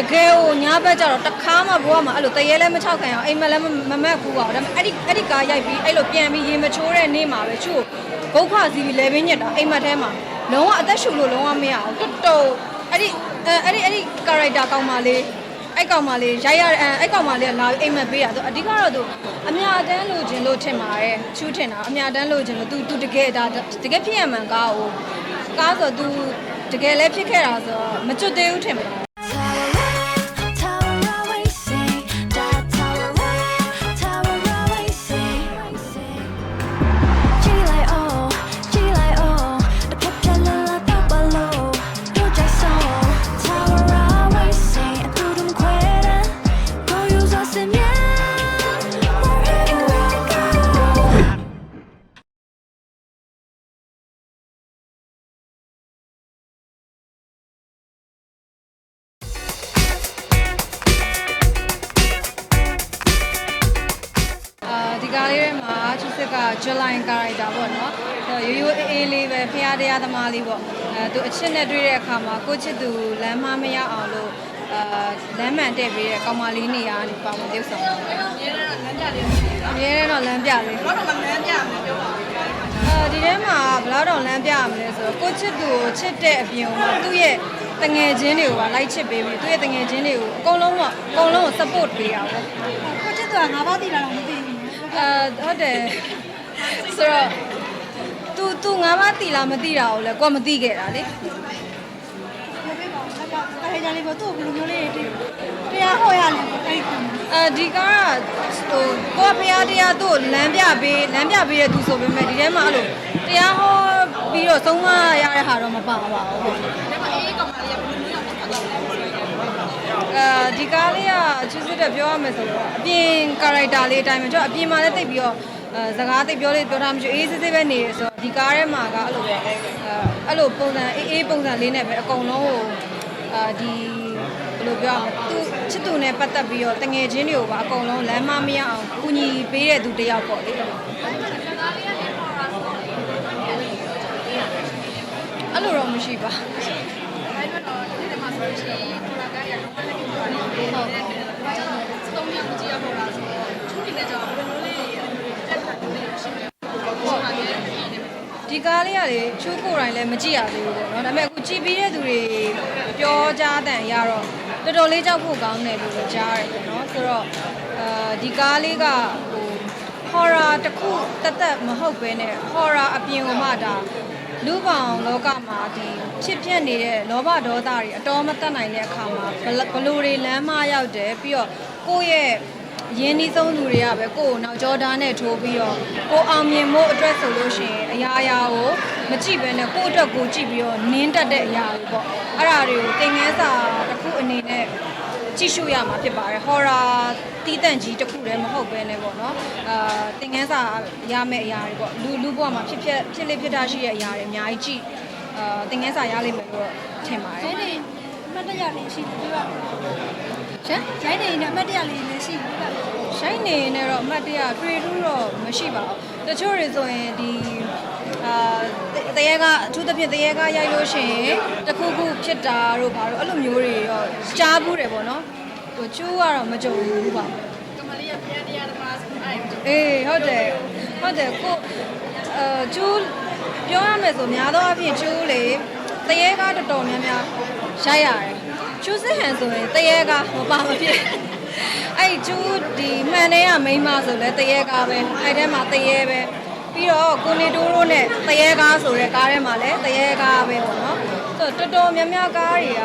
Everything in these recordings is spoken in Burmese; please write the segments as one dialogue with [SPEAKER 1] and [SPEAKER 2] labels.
[SPEAKER 1] တကယ်ကိုညာဘက်ကျတော့တစ်ခါမှဘဝမှာအဲ့လိုတရေလည်းမချောက်ခံရအောင်အိမ်မက်လည်းမမက်ဘူးပါဘူးဒါပေမဲ့အဲ့ဒီအဲ့ဒီကားရိုက်ပြီးအဲ့လိုပြန်ပြီးရေမချိုးတဲ့နေ့မှာပဲချူဘုတ်ခါစီပြီးလေဘင်းညက်တာအိမ်မက်ထဲမှာလုံးဝအသက်ရှူလို့လုံးဝမရအောင်တော်တော်အဲ့ဒီအဲ့ဒီအဲ့ဒီကာရိုက်တာကောင်းပါလေအဲ့ကောင်မလေးရိုက်ရအဲ့ကောင်မလေးကလာအိမ်မက်ပေးတာသူအဓိကတော့သူအမြအတန်းလိုချင်လို့ထင်ပါတယ်ချူးထင်တာအမြအတန်းလိုချင်လို့သူသူတကယ်ဒါတကယ်ဖြစ်ရမှန်ကားကိုကားဆိုသူတကယ်လည်းဖြစ်ခဲ့တာဆိုတော့မကျွတ်သေးဘူးထင်ပါတယ် ချစ်စစ်က July character ပေါ့နော်အဲရိုးရိုးအေးအေးလေးပဲဖះတရားသမားလေးပေါ့အဲသူအချစ်နဲ့တွေ့တဲ့အခါမှာကိုချစ်သူလမ်းမမရအောင်လို့အာလမ်းမှန်တဲ့ပေးတဲ့ကောင်မလေးနေရာကနေပါဝင်ပြုတ်ဆောင်တယ်အမြဲတမ်းတော့လမ်းပြလေးဘာလို့မလမ်းပြမလဲပြောပါဦးအဲဒီထဲမှာဘယ်တော့လမ်းပြရမလဲဆိုတော့ကိုချစ်သူကိုချစ်တဲ့အပြင်မှာသူ့ရဲ့တငယ်ချင်းတွေကိုပါလိုက်ချစ်ပေးပြီးသူ့ရဲ့တငယ်ချင်းတွေကိုအကုန်လုံးတော့အကုန်လုံးကို support ပေးရပါဘော
[SPEAKER 2] ကိုချစ်သူကငါးပါးတည်လာတော့မသိဘူး
[SPEAKER 1] အဲဟုတ်တယ် ဆိုတော့ तू तू ငါမသိလားမသိတာကိုလည်းကိုကမသိခဲ့တာလေ
[SPEAKER 2] ပြောပေးပါဦးအဲ့ဒါအဲ့ဒါလေးကိုသူ့ကိုဘယ်လိုမျိုးလေးတရားဟောရလဲပေါ့အဲ့ဒီကောင်
[SPEAKER 1] အဲဒီကားကဟိုကိုကဖရားတရားသူ့ကိုလမ်းပြပေးလမ်းပြပေးတဲ့သူဆိုပေမဲ့ဒီထဲမှာအဲ့လိုတရားဟောပြီးတော့သုံးမရတဲ့ဟာတော့မပါပါဘူးဟုတ်အဲဒီကားလေးကချစ်စစ်တဲ့ပြောရမယ်ဆိုတော့အပြင် character လေးအတိုင်းပဲကျွန်တော်အပြင်မှာလည်းတိတ်ပြီးတော့ အဲစကားတိတ်ပြောလေးပြောထားမှရှိအေးစစ်စစ်ပဲနေရဆိုတော့ဒီကားထဲမှာကအဲ့လိုပဲအဲအဲ့လိုပုံစံအေးအေးပုံစံလေးနဲ့ပဲအကုန်လုံးကိုအာဒီဘယ်လိုပြောရမလဲသူချစ်သူနဲ့ပတ်သက်ပြီးတော့တငယ်ချင်းတွေကိုပါအကုန်လုံးလမ်းမမရအောင်ကူညီပေးတဲ့သူတစ်ယောက်ပေါ့လေအဲ့လိုတော့မရှိပါဒီ ကားလေးကလေချိုးကိုယ်တိုင်လည်းမကြည့်ရသေးဘူးပေါ့နော်ဒါပေမဲ့အခုကြည့်ပြီးတဲ့သူတွေပြောကြားတဲ့ရတော့တော်တော်လေးကြောက်ဖို့ကောင်းတယ်လို့လည်းကြားရတယ်ပေါ့နော်ဆိုတော့အာဒီကားလေးကဟို horror တစ်ခုတက်တက်မဟုတ်ဘဲနဲ့ horror အပြင်ကမှဒါလူပောင်လောကမှာဒီဖြစ်ပြနေတဲ့လောဘဒေါသတွေအတော်မတတ်နိုင်တဲ့အခါမှာဘလဘလိုတွေလမ်းမရောက်တယ်ပြီးတော့ကိုယ့်ရဲ့ ရင်းနှီးဆုံးသူတွေကပဲကိုယ့်ကိုနောက်ကျောသားနဲ့ထိုးပြီးတော့ကိုအောင်မြင်ဖို့အတွက်ဆိုလို့ရှိရင်အရာရာကိုမကြည့်ဘဲနဲ့ကိုယ့်အတွက်ကိုကြည့်ပြီးတော့နင်းတက်တဲ့အရာတွေပေါ့အဲ့ဒါတွေကိုသင်ခန်းစာတစ်ခုအနေနဲ့ကြည့်ရှုရမှာဖြစ်ပါတယ် horror တီးတန့်ကြီးတစ်ခုတည်းမဟုတ်ဘဲနဲ့ပေါ့နော်အာသင်ခန်းစာရမယ့်အရာတွေပေါ့လူလူဘဝမှာဖြစ်ဖြစ်ဖြစ်လေးဖြစ်တာရှိတဲ့အရာတွေအများကြီးကြည့်အာသင်ခန်းစာရလိမ့်မယ်လို့တော့ထင်ပါတယ်
[SPEAKER 2] ရိုင်းနေအမတ်တရလေးရှိတယ်ပြောပါဦး
[SPEAKER 1] ရှင်
[SPEAKER 2] ရိုင်းနေနဲ့အမတ်တရလေးလည်းရှိတယ်ပြောပါဦး
[SPEAKER 1] ရှိုင်းနေနေတော့အမှတ်တရတွေ့ထူးတော့မရှိပါဘူးတချို့တွေဆိုရင်ဒီအာတရေကအထူးသဖြင့်တရေကရိုက်လို့ရှိရင်တစ်ခုခုဖြစ်တာတို့ဘာလို့အဲ့လိုမျိုးတွေတော့ကြားဘူးတယ်ပေါ့နော်ဟိုကျူးကတော့မကြုံဘူးပါဘူးအေးဟုတ်တယ်ဟုတ်တယ်ကိုအဲကျိုးပြောရမယ်ဆိုများသောအားဖြင့်ကျိုးလေတရေကားတော်တော်များများရိုက်ရတယ် ကျိုးစစ်ဟန်ဆိုရင်တရေကားမပါမဖြစ်အဲ့ကျိုးဒီမှန်တဲ့ကမိန်းမဆိုလဲတရေကားပဲအဲ့ထဲမှာတရေပဲပြီးတော့ကိုနေတိုးတို့နဲ့တရေကားဆိုတဲ့ကားထဲမှာလည်းတရေကားပဲပေါ့နော်ဆိုတော့တော်တော်များများကားတွေက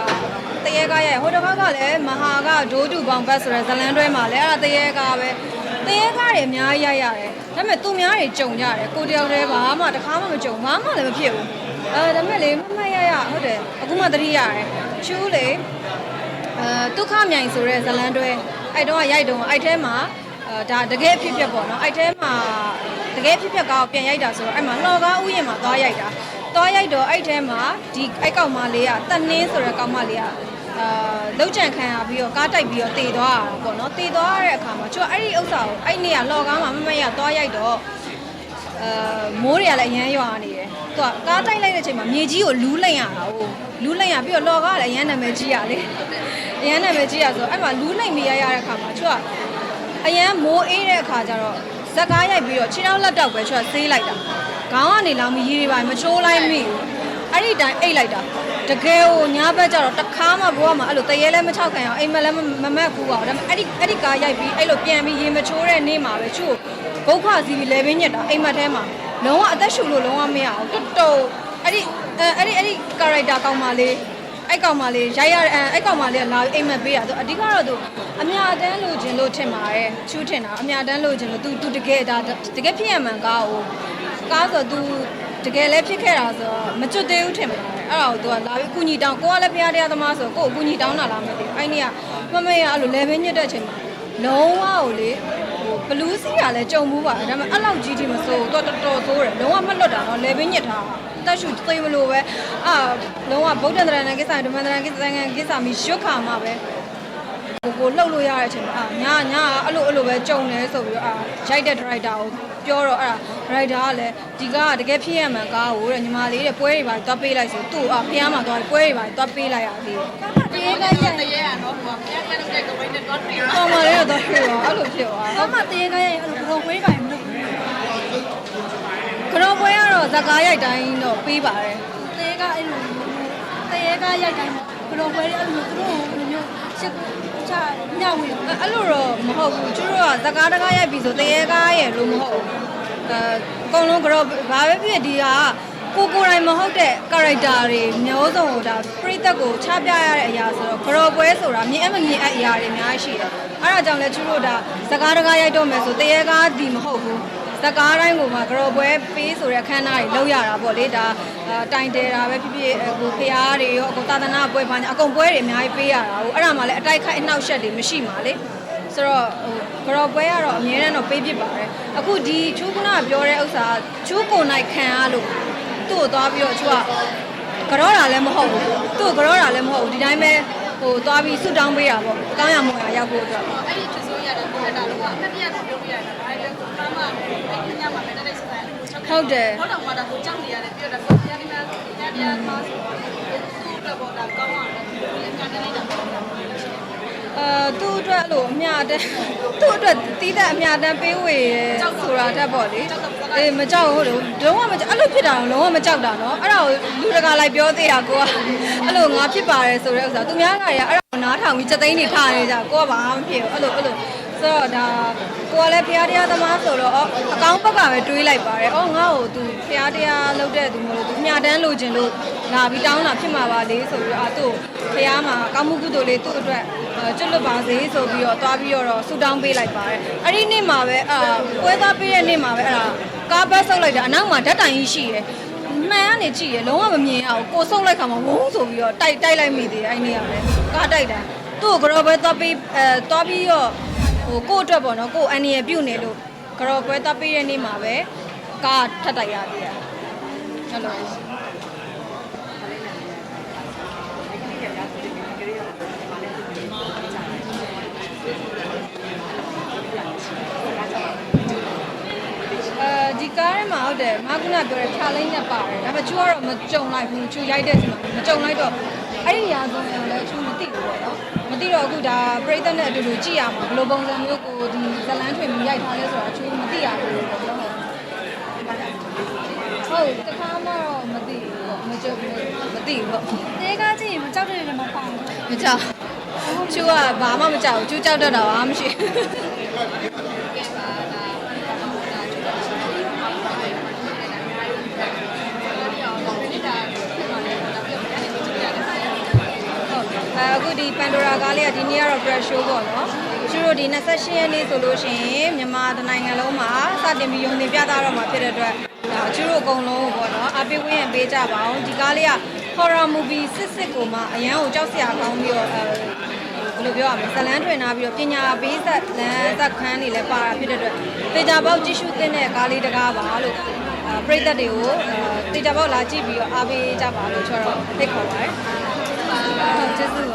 [SPEAKER 1] တရေကားရဲ့ဟိုတစ်ခါကလည်းမဟာကဒိုးတူပေါင်ဘတ်ဆိုတဲ့ဇလန်တွဲမှာလည်းအဲ့ဒါတရေကားပဲတရေကားတွေအများကြီးရိုက်ရတယ်ဒါပေမဲ့သူများတွေကြုံကြတယ်ကိုတယောက်တည်းဘာမှတစ်ခါမှမကြုံဘာမှလည်းမဖြစ်ဘူးအဲဒါပေမဲ့လေမမရရဟုတ်တယ်အခုမှသတိရတယ် ချူးလေအဲဒုက္ခမြိုင်ဆိုတဲ့ဇလန်တွဲအဲ့တော့ကရိုက်တော့အဲ့ထဲမှာအဲဒါတကယ်အဖြစ်ဖြစ်ပေါ့နော်အဲ့ထဲမှာတကယ်အဖြစ်ဖြစ်ကားကိုပြန်ရိုက်တာဆိုတော့အဲ့မှာလှော်ကားဥယျာဉ်မှာသွားရိုက်တာသွားရိုက်တော့အဲ့ထဲမှာဒီအဲ့ကောင်မလေးကတန်နှင်းဆိုတဲ့ကောင်မလေးကအာလောက်ကြံခံရပြီးတော့ကားတိုက်ပြီးတော့တည်သွားတာပေါ့နော်တည်သွားတဲ့အခါမှာကျွန်တော်အဲ့ဒီဥစ္စာကိုအဲ့နေ့ကလော်ကားမှာမမရသွားရိုက်တော့အာမိုးတွေကလည်းအရမ်းရွာနေတယ် သူကကားတိုက်လိုက်တဲ့အချိန်မှာမြေကြီးကိုလူးလိုက်ရတာဟိုလူးလိုက်ရပြီးတော့လော်ကားကလည်းအရမ်းနာမည်ကြီးရလေအရန်နာမည်ကြီးရဆိုအဲ့မှာလူးနိုင်မိရရတဲ့ခါမှာသူကအရန်မိုးအေးတဲ့အခါကျတော့ဇက်ကားရိုက်ပြီးတော့ခြေထောက်လက်တောက်ပဲသူကဆေးလိုက်တာခေါင်းကနေလောင်ပြီးရေတွေပါမချိုးလိုက်မိဘူးအဲ့ဒီတိုင်းအိတ်လိုက်တာတကယ်ကိုညာဘက်ကျတော့တခါမှဘဝမှာအဲ့လိုတရေလဲမချောက်ခံအောင်အိမ်မက်လည်းမမက်ဘူးပါဒါပေမဲ့အဲ့ဒီအဲ့ဒီကားရိုက်ပြီးအဲ့လိုပြန်ပြီးရေမချိုးတဲ့နေ့မှာပဲသူ့ကိုဘုတ်ခါစီပြီးလဲပင်းညက်တာအိမ်မက်ထဲမှာ လုံးဝအသက်ရှူလို့လုံးဝမရအောင်တော်တော်အဲ့ဒီအဲ့ဒီအဲ့ဒီ character ကောင်းပါလေအဲ့ကောင်မလေးရိုက်ရအဲ့အဲ့ကောင်မလေးကလာအိမ်မက်ပေးတာသူအဓိကတော့သူအမြတန်းလိုချင်လို့ထင်ပါတယ်ချူးထင်တာအမြတန်းလိုချင်လို့ तू तू တကယ်ဒါတကယ်ဖြစ်ရမှန်ကားကိုကားဆို तू တကယ်လည်းဖြစ်ခဲ့တာဆိုတော့မကျွတ်သေးဘူးထင်ပါတယ်အဲ့ဒါကို तू ကလာပြီးအကူညီတောင်းကိုကလည်းဖရားတရားသမားဆိုကိုကိုအကူညီတောင်းတာလားမသိဘူးအဲ့နေ့ကမမေကအဲ့လို level ညစ်တဲ့အချိန်မှာလုံးဝကိုလေဟို ဘလူးစီးကလည်းကြုံမှုပါတယ်ဒါပေမဲ့အဲ့လောက်ကြီးကြီးမစိုးဘူး तू တော်တော်ဆိုးတယ်လုံးဝမလွတ်တာနော် level ညစ်တာတက်ရှူသိမလို့ပဲအာလုံးဝဗုဒ္ဓန္တရဏကိစ္စဓမ္မန္တရကိစ္စသံဃာကိစ္စမီရွတ်ခါမှာပဲကိုကိုလှုပ်လို့ရတဲ့အချိန်မှာအာညာညာအဲ့လိုအဲ့လိုပဲကြုံတယ်ဆိုပြီးတော့အာရိုက်တဲ့ driver ကို ပြောတော့အဲ့ဒါ driver ကလည်းဒီကားကတကယ်ဖြစ်ရမှန်ကားကိုတဲ့ညီမလေးတဲ့ပွဲတွေပါသွားပေးလိုက်ဆိုသူ့အာဖះမှာသွားပွဲတွေပါသွားပေးလိုက်ရသေးတယ်
[SPEAKER 2] တေးကရိုက်
[SPEAKER 3] တရေရနော်ဟိုကပြန်ပြန်တဲ့ကပိုင်းနဲ့တော့တယ်။
[SPEAKER 1] ပေါ်မှာလည်းတော့ဖြစ်သွားအဲ့လိုဖြစ်သွား
[SPEAKER 2] ဘာမှတေးကရိုက်အဲ့လိုဘုံဝေးပိုင်းမလုပ်ဘူး။
[SPEAKER 1] ခရောပွဲကတော့ဇကားရိုက်တိုင်းတော့ပေးပါတယ်
[SPEAKER 2] တေးကအဲ့လိုတေးကရိုက်တိုင်းဘုံဝေးအဲ့လိုသူတို့ဘယ်လိုမျိုး ရှစ်ချညဝေး။
[SPEAKER 1] အဲ့အဲ့လိုတော့မဟုတ်ဘူး။ကျတို့ကဇကားတကားရိုက်ပြီဆိုတရေကားရဲ့လို့မဟုတ်ဘူး။အဲအကုန်လုံးကတော့ဘာပဲဖြစ်ဖြစ်ဒီဟာကိုကိုယ်တိုင်မဟုတ်တဲ့ character တွေမျိုးစုံကိုဒါပရိသတ်ကိုချပြရတဲ့အရာဆိုတော့ခရောပွဲဆိုတာမြင်အမမြင်အပ်အရာတွေအများကြီးရှိတယ်။အဲ့ဒါကြောင့်လဲကျတို့ဒါဇကားတကားရိုက်တော့မယ်ဆိုတရေကားဒီမဟုတ်ဘူး။ ဇကားတိုင်းကိုမှကရောပွဲပေးဆိုတဲ့အခမ်းအနားတွေလုပ်ရတာပေါ့လေဒါအာတိုင်တယ်တာပဲဖြစ်ဖြစ်အကိုဖျားတွေရောအကိုသာသနာပွဲပါညာအကုန်ပွဲတွေအများကြီးပေးရတာဟုတ်အဲ့ဒါမှလည်းအတိုက်ခိုက်အနှောက်အယှက်တွေမရှိမှာလေဆိုတော့ဟိုကရောပွဲကတော့အများနဲ့တော့ပေးဖြစ်ပါတယ်အခုဒီချူကနာပြောတဲ့ဥစ္စာချူကိုနိုင်ခံရလို့သူ့ကိုသွားပြီးတော့ချူကကြောတာလည်းမဟုတ်ဘူးသူ့ကိုကြောတာလည်းမဟုတ်ဘူးဒီတိုင်းပဲဟိုသွားပြီးဆူတောင်းပေးတာပေါ့တောင်းရမွန်ရရောက်ဖို့အတွက်
[SPEAKER 3] အဲ့ဒီချစ်စိုးရတယ်ကိုယ်တာတော့အမပြတ်တော့ပြောပြရတ ယ်ဒါလည်းကိုကားမှအဲ့ညမှာပဲတဲ့ဆက်တယ်ချက်
[SPEAKER 1] ဟုတ်တယ်
[SPEAKER 3] ဟုတ်တော့မှတော့ကိုကြောက်နေရတယ်ပြောတာကိုတရားဒီမှာတရားတရားမှာဆိုတော့တော့တော့ကောင်းအောင်လည်းကန်နေနေတာပေါ့
[SPEAKER 1] အဲသူ့အတွက်အဲ့လိုအမြတမ်းသူ့အတွက်တီးတဲ့အမြတမ်းပေးဝေရဲဆိုတာတက်ပေါ့လေအေးမကြောက်ဘူးလို့လုံးဝမကြောက်အဲ့လိုဖြစ်တာတော့လုံးဝမကြောက်တာနော်အဲ့ဒါကိုလူတကာလိုက်ပြောသေးတာကိုကအဲ့လိုငါဖြစ်ပါတယ်ဆိုတဲ့ဥစ္စာသူများကရအဲ့ဒါကိုနားထောင်ပြီးစက်သိန်းနေထားနေကြကိုကဘာမှမဖြစ်ဘူးအဲ့လိုအဲ့လိုဆိုတော့ဒါကိုကလည်းဖရားတရားသမားဆိုတော့အော်အကောင်းဘက်ကပဲတွေးလိုက်ပါတယ်အော်ငါ့ကိုသူဖရားတရားလုပ်တဲ့သူမလို့သူအမြတမ်းလိုချင်လို့လာပြီးတောင်းတာဖြစ်မှာပါလေဆိုပြီးတော့အာသူ့ဖရားမှာကောင်းမှုကုသိုလ်လေးသူ့အတွက်အဲကျွတ်လွတ်ပါစေဆိုပြီးတော့သွားပြီးတော့ဆူတောင်းပေးလိုက်ပါတယ်အဲ့ဒီနေ့မှာပဲအာပွဲသားပေးတဲ့နေ့မှာပဲအဲ့ဒါကားဘတ်ဆုပ်လိုက်တာအနောက်မှာဓာတ်တိုင်ကြီးရှိတယ်မှန်ကနေကြည့်ရလုံးဝမမြင်ရဘူးကိုဆုပ်လိုက်ခါမှာဝုန်းဆိုပြီးတော့တိုက်တိုက်လိုက်မိသေးတယ်အဲ့နေ့ကလည်းကားတိုက်တာသူ့ကိုကြောပဲသွားပြီးအဲသွားပြီးတော့ ဟိုကို့အတွက်ပေါ့နော်ကို့အန်နီရပြုတ်နေလို့ကြောပွဲသွားပေးတဲ့နေ့မှာပဲကားထပ်တိုက်ရသေးတယ်ဟုတ်လို့အဲဒီကားထဲမှာဟုတ်တယ်မကနာပြောတဲ့ဖြာလိမ့်နဲ့ပါတယ်ဒါပေမဲ့ကျူကတော့မကြုံလိုက်ဘူးကျူရိုက်တဲ့အချိန်မှာမကြုံလိုက်တော့အဲ့ဒီရာဇဝင်ကိုလည်းကျူမသိဘူးပေါ့နော်မ သိတော့အခုဒါပရိသတ်နဲ့အတူတူကြည့်ရမှာဘယ်လိုပုံစံမျိုးကိုဒီဇလန်းထွင်ပြီးရိုက်ထားလဲဆိုတာကျူမသိရဘူးပေါ့နော်ဟုတ်တခါမှတော့မသိဘူးပေါ့မကြုံဘူးမသိဘူးပေါ့
[SPEAKER 2] တေးကကြည့်ရင်မကြောက်တဲ့နေမှာပါဘူး
[SPEAKER 1] မကြောက်ကျူကဘာမှမကြောက်ဘူးကျူကြောက်တတ်တာဘာမှမရှိဘူး အဲအခုဒီ Pandora ကားလေးကဒီနေ့ကတော့ press show ပေါ့နော်ကျတို့ဒီ28ရက်နေ့ဆိုလို့ရှိရင်မြန်မာတနိုင်ငံလုံးမှာစတင်ပြီးရုံတင်ပြသတော့မှာဖြစ်တဲ့အတွက်ဒါကျတို့အကုန်လုံးပေါ့နော်အပိဝင်းရပေးကြပါအောင်ဒီကားလေးက horror movie စစ်စစ်ကိုမှအရန်ကိုကြောက်စရာကောင်းပြီးတော့အဲဘယ်လိုပြောရမလဲဇလန်းထွင်ထားပြီးတော့ပညာပေးဆက်လန်းသက်ခန်းတွေလည်းပါတာဖြစ်တဲ့အတွက်ပေကြပေါက်ကြည့်ရှုသင့်တဲ့ကားလေးတကားပါလို့အဲပရိသတ်တွေကိုအဲတေချာပေါက်လာကြည့်ပြီးတော့အားပေးကြပါလို့ကျွန်တော်ဖိတ်ခေါ်ပါတယ်ဟုတ်ကျေးဇူးပါ